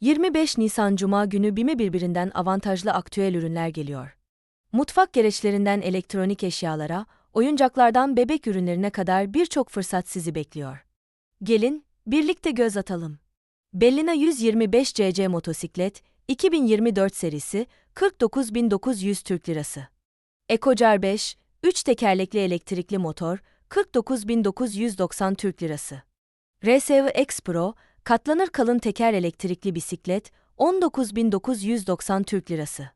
25 Nisan Cuma günü BİM'e birbirinden avantajlı aktüel ürünler geliyor. Mutfak gereçlerinden elektronik eşyalara, oyuncaklardan bebek ürünlerine kadar birçok fırsat sizi bekliyor. Gelin, birlikte göz atalım. Bellina 125 cc motosiklet, 2024 serisi, 49.900 Türk Lirası. Ecocar 5, 3 tekerlekli elektrikli motor, 49.990 Türk Lirası. RSV X Pro, katlanır kalın teker elektrikli bisiklet, 19.990 Türk Lirası.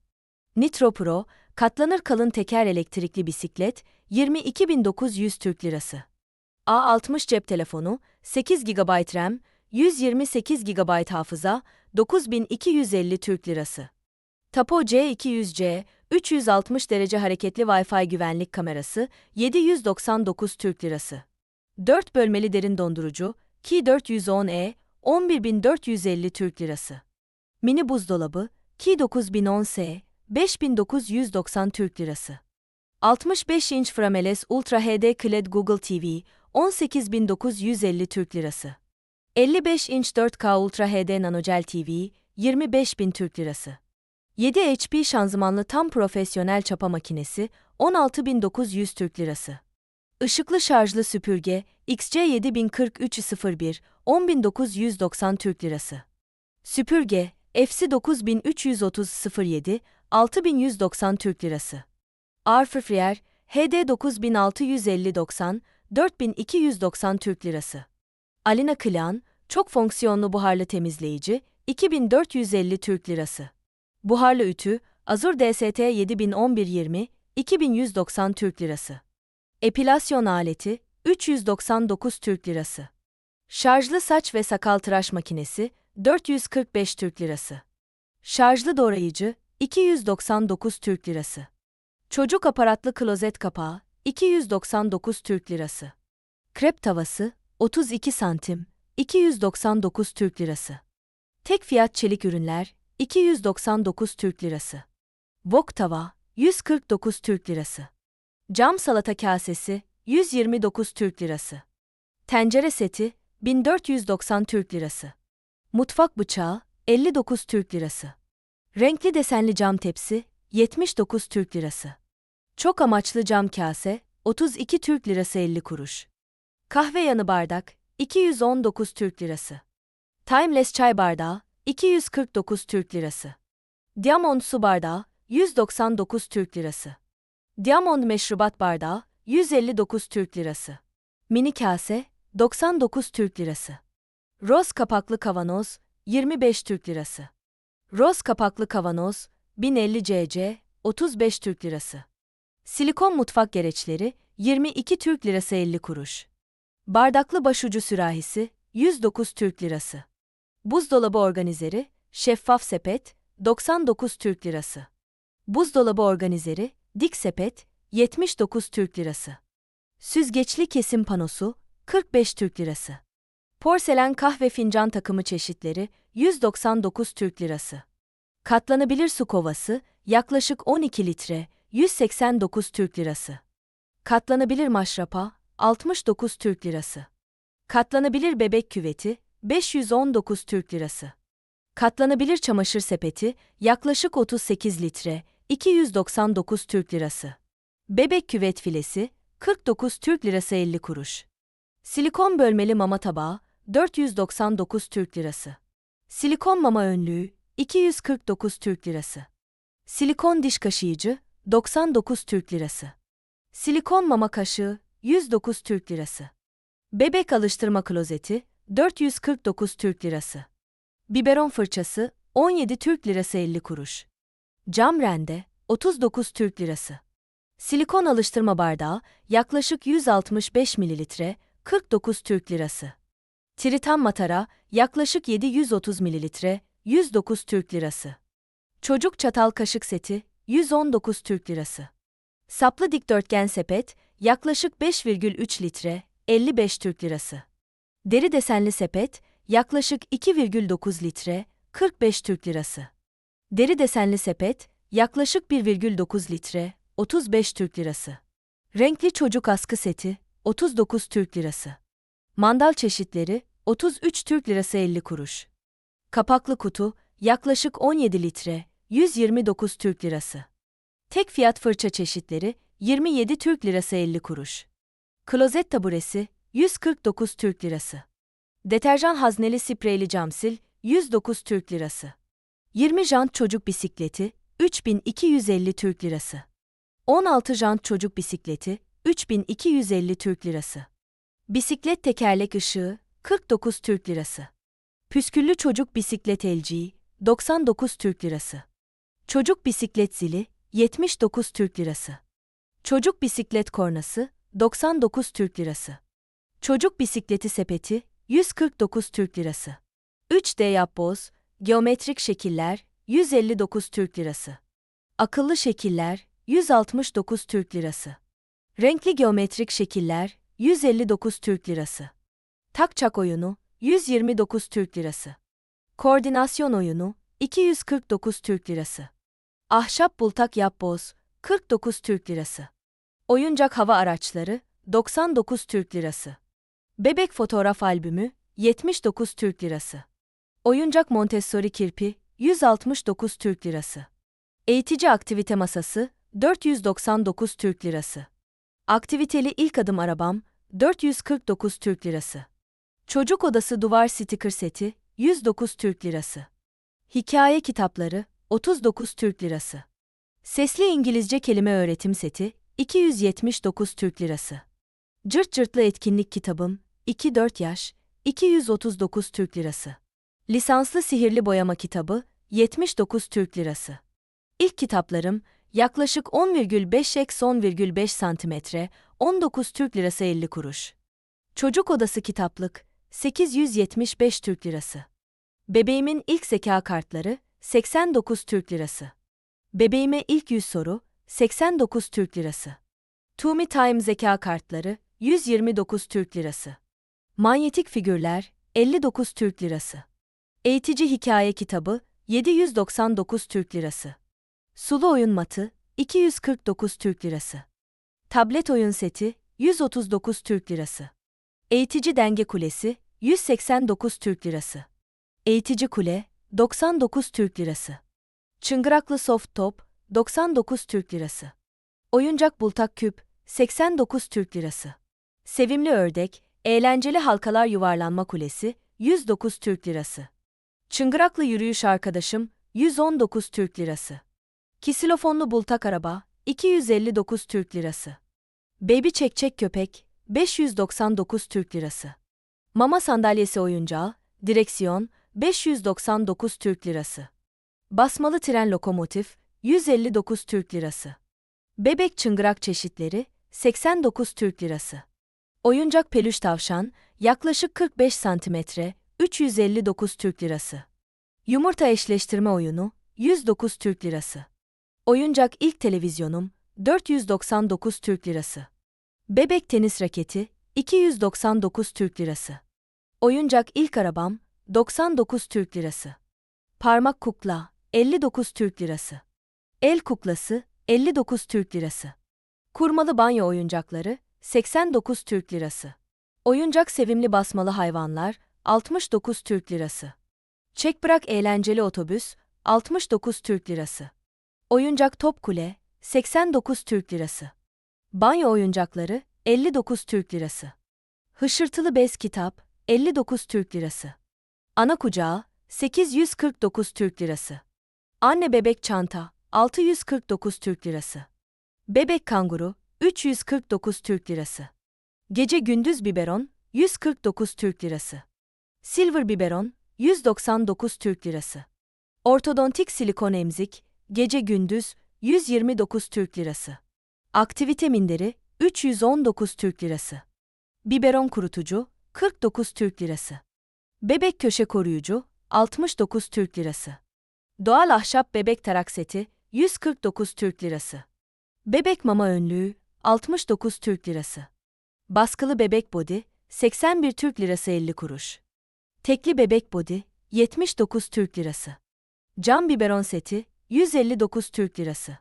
Nitro Pro, katlanır kalın teker elektrikli bisiklet, 22.900 Türk Lirası. A60 cep telefonu, 8 GB RAM, 128 GB hafıza, 9250 Türk Lirası. Tapo C200C, 360 derece hareketli Wi-Fi güvenlik kamerası, 799 Türk Lirası. 4 bölmeli derin dondurucu, Ki 410E, 11450 Türk Lirası. Mini buzdolabı, Ki 9010S, 5990 Türk Lirası. 65 inç Frameles Ultra HD QLED Google TV, 18950 Türk Lirası. 55 inç 4K Ultra HD Nanogel TV, 25000 Türk Lirası. 7 HP şanzımanlı tam profesyonel çapa makinesi, 16900 Türk Lirası. Işıklı şarjlı süpürge, XC704301, 10990 Türk Lirası. Süpürge, FC 9330 07, 6190 Türk Lirası. Airfryer, HD 9650 90, 4290 Türk Lirası. Alina Klan, çok fonksiyonlu buharlı temizleyici, 2450 Türk Lirası. Buharlı ütü, Azur DST 7011-20, 2190 Türk Lirası. Epilasyon aleti, 399 Türk Lirası. Şarjlı saç ve sakal tıraş makinesi, 445 Türk Lirası. Şarjlı doğrayıcı, 299 Türk Lirası. Çocuk aparatlı klozet kapağı, 299 Türk Lirası. Krep tavası, 32 santim, 299 Türk Lirası. Tek fiyat çelik ürünler, 299 Türk Lirası. Wok tava, 149 Türk Lirası. Cam salata kasesi, 129 Türk Lirası. Tencere seti, 1490 Türk Lirası. Mutfak bıçağı, 59 Türk Lirası. Renkli desenli cam tepsi, 79 Türk Lirası. Çok amaçlı cam kase, 32 Türk Lirası 50 kuruş. Kahve yanı bardak, 219 Türk Lirası. Timeless çay bardağı, 249 Türk Lirası. Diamond su bardağı, 199 Türk Lirası. Diamond meşrubat bardağı, 159 Türk Lirası. Mini kase, 99 Türk Lirası. Roz kapaklı kavanoz, 25 Türk Lirası. Roz kapaklı kavanoz, 1050 cc, 35 Türk Lirası. Silikon mutfak gereçleri, 22 Türk Lirası 50 kuruş. Bardaklı başucu sürahisi, 109 Türk Lirası. Buzdolabı organizeri, şeffaf sepet, 99 Türk Lirası. Buzdolabı organizeri, dik sepet, 79 Türk Lirası. Süzgeçli kesim panosu, 45 Türk Lirası. Porselen kahve fincan takımı çeşitleri, 199 Türk Lirası. Katlanabilir su kovası, yaklaşık 12 litre, 189 Türk Lirası. Katlanabilir maşrapa, 69 Türk Lirası. Katlanabilir bebek küveti, 519 Türk Lirası. Katlanabilir çamaşır sepeti, yaklaşık 38 litre, 299 Türk Lirası. Bebek küvet filesi, 49 Türk Lirası 50 kuruş. Silikon bölmeli mama tabağı, 499 Türk Lirası. Silikon mama önlüğü, 249 Türk Lirası. Silikon diş kaşıyıcı, 99 Türk Lirası. Silikon mama kaşığı, 109 Türk Lirası. Bebek alıştırma klozeti, 449 Türk Lirası. Biberon fırçası, 17 Türk Lirası 50 kuruş. Cam rende, 39 Türk Lirası. Silikon alıştırma bardağı, yaklaşık 165 mililitre, 49 Türk Lirası. Tritan matara, yaklaşık 730 mililitre, 109 Türk Lirası. Çocuk çatal kaşık seti, 119 Türk Lirası. Saplı dikdörtgen sepet, yaklaşık 5,3 litre, 55 Türk Lirası. Deri desenli sepet, yaklaşık 2,9 litre, 45 Türk Lirası. Deri desenli sepet, yaklaşık 1,9 litre, 35 Türk Lirası. Renkli çocuk askı seti, 39 Türk Lirası. Mandal çeşitleri, 33 Türk Lirası 50 kuruş. Kapaklı kutu, yaklaşık 17 litre, 129 Türk Lirası. Tek fiyat fırça çeşitleri, 27 Türk Lirası 50 kuruş. Klozet taburesi, 149 Türk Lirası. Deterjan hazneli spreyli camsil, 109 Türk Lirası. 20 jant çocuk bisikleti, 3250 Türk Lirası. 16 jant çocuk bisikleti, 3250 Türk Lirası. Bisiklet tekerlek ışığı, 49 Türk Lirası. Püsküllü çocuk bisiklet LG, 99 Türk Lirası. Çocuk bisiklet zili, 79 Türk Lirası. Çocuk bisiklet kornası, 99 Türk Lirası. Çocuk bisikleti sepeti, 149 Türk Lirası. 3D yapboz, geometrik şekiller, 159 Türk Lirası. Akıllı şekiller, 169 Türk Lirası. Renkli geometrik şekiller, 159 Türk Lirası. Takçak oyunu, 129 Türk Lirası. Koordinasyon oyunu, 249 Türk Lirası. Ahşap bultak yapboz, 49 Türk Lirası. Oyuncak hava araçları, 99 Türk Lirası. Bebek fotoğraf albümü, 79 Türk Lirası. Oyuncak Montessori kirpi, 169 Türk Lirası. Eğitici aktivite masası, 499 Türk Lirası. Aktiviteli ilk adım arabam, 449 Türk Lirası. Çocuk odası duvar sticker seti, 109 Türk Lirası. Hikaye kitapları, 39 Türk Lirası. Sesli İngilizce kelime öğretim seti, 279 Türk Lirası. Cırt cırtlı etkinlik kitabım, 2-4 yaş, 239 Türk Lirası. Lisanslı sihirli boyama kitabı, 79 Türk Lirası. İlk kitaplarım, yaklaşık 10,5 x 10,5 santimetre, 19 Türk Lirası 50 kuruş. Çocuk odası kitaplık, 875 Türk Lirası. Bebeğimin ilk zeka kartları, 89 Türk Lirası. Bebeğime ilk 100 soru, 89 Türk Lirası. Tumi Time zeka kartları, 129 Türk Lirası. Manyetik figürler, 59 Türk Lirası. Eğitici hikaye kitabı, 799 Türk Lirası. Sulu oyun matı, 249 Türk Lirası. Tablet oyun seti, 139 Türk Lirası. Eğitici denge kulesi, 189 Türk Lirası. Eğitici kule, 99 Türk Lirası. Çıngıraklı soft top, 99 Türk Lirası. Oyuncak bultak küp, 89 Türk Lirası. Sevimli ördek, eğlenceli halkalar yuvarlanma kulesi, 109 Türk Lirası. Çıngıraklı yürüyüş arkadaşım, 119 Türk Lirası. Kisilofonlu bultak araba, 259 Türk Lirası. Baby çekçek köpek, 599 Türk Lirası. Mama sandalyesi oyuncağı, direksiyon, 599 Türk Lirası. Basmalı tren lokomotif, 159 Türk Lirası. Bebek çıngırak çeşitleri, 89 Türk Lirası. Oyuncak peluş tavşan, yaklaşık 45 santimetre, 359 Türk Lirası. Yumurta eşleştirme oyunu, 109 Türk Lirası. Oyuncak ilk televizyonum, 499 Türk Lirası. Bebek tenis raketi, 299 Türk Lirası. Oyuncak ilk arabam, 99 Türk Lirası. Parmak kukla, 59 Türk Lirası. El kuklası, 59 Türk Lirası. Kurmalı banyo oyuncakları, 89 Türk Lirası. Oyuncak sevimli basmalı hayvanlar, 69 Türk Lirası. Çek bırak eğlenceli otobüs, 69 Türk Lirası. Oyuncak top kule, 89 Türk Lirası. Banyo oyuncakları, 59 Türk Lirası. Hışırtılı bez kitap, 59 Türk Lirası. Ana kucağı, 849 Türk Lirası. Anne bebek çanta, 649 Türk Lirası. Bebek kanguru, 349 Türk Lirası. Gece gündüz biberon, 149 Türk Lirası. Silver biberon, 199 Türk Lirası. Ortodontik silikon emzik, gece gündüz, 129 Türk Lirası. Aktivite minderi, 319 Türk Lirası. Biberon kurutucu, 49 Türk Lirası. Bebek köşe koruyucu, 69 Türk Lirası. Doğal ahşap bebek tarak seti, 149 Türk Lirası. Bebek mama önlüğü, 69 Türk Lirası. Baskılı bebek body, 81 Türk Lirası 50 kuruş. Tekli bebek body, 79 Türk Lirası. Cam biberon seti, 159 Türk Lirası.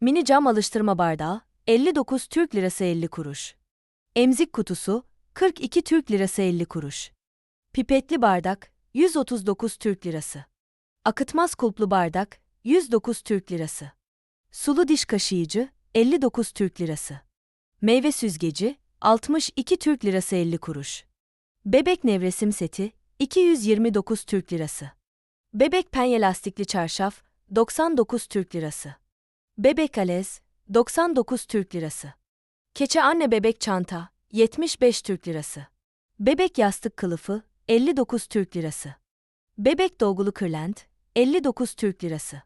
Mini cam alıştırma bardağı, 59 Türk Lirası 50 kuruş. Emzik kutusu, 42 Türk Lirası 50 kuruş. Pipetli bardak, 139 Türk Lirası. Akıtmaz kulplu bardak, 109 Türk Lirası. Sulu diş kaşıyıcı, 59 Türk Lirası. Meyve süzgeci, 62 Türk Lirası 50 kuruş. Bebek nevresim seti, 229 Türk Lirası. Bebek penye lastikli çarşaf, 99 Türk Lirası. Bebek alez, 99 Türk Lirası. Keçe anne bebek çanta, 75 Türk Lirası. Bebek yastık kılıfı, 59 Türk Lirası. Bebek dolgulu kırlent, 59 Türk Lirası.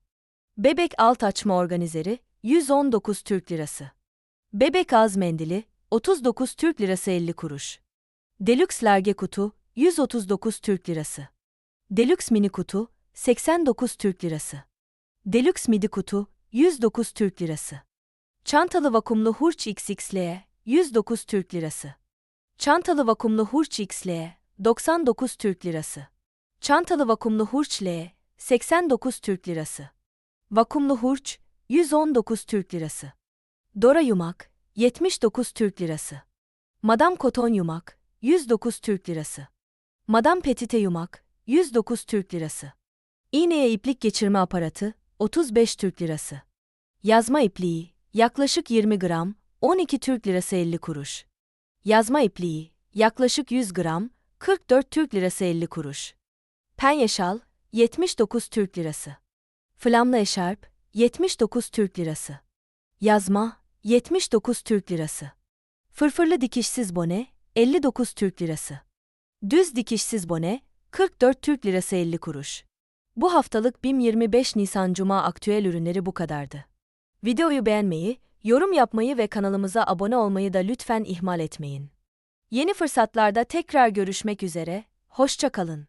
Bebek alt açma organizeri, 119 Türk Lirası. Bebek ağız mendili, 39 Türk Lirası 50 kuruş. Deluxe large kutu, 139 Türk Lirası. Deluxe mini kutu, 89 Türk Lirası. Deluxe midi kutu, 109 Türk Lirası. Çantalı vakumlu hurç XXL, 109 Türk Lirası. Çantalı vakumlu hurç XL, 99 Türk Lirası. Çantalı vakumlu hurç L, 89 Türk Lirası. Vakumlu hurç, 119 Türk Lirası. Dora yumak, 79 Türk Lirası. Madam koton yumak, 109 Türk Lirası. Madam petite yumak, 109 Türk Lirası. İğneye iplik geçirme aparatı, 35 Türk Lirası. Yazma ipliği, yaklaşık 20 gram, 12 Türk Lirası 50 kuruş. Yazma ipliği, yaklaşık 100 gram, 44 Türk Lirası 50 kuruş. Penye şal, 79 Türk Lirası. Flamlı eşarp, 79 Türk Lirası. Yazma, 79 Türk Lirası. Fırfırlı dikişsiz bone, 59 Türk Lirası. Düz dikişsiz bone, 44 Türk Lirası 50 kuruş. Bu haftalık BİM 25 Nisan Cuma aktüel ürünleri bu kadardı. Videoyu beğenmeyi, yorum yapmayı ve kanalımıza abone olmayı da lütfen ihmal etmeyin. Yeni fırsatlarda tekrar görüşmek üzere, hoşça kalın.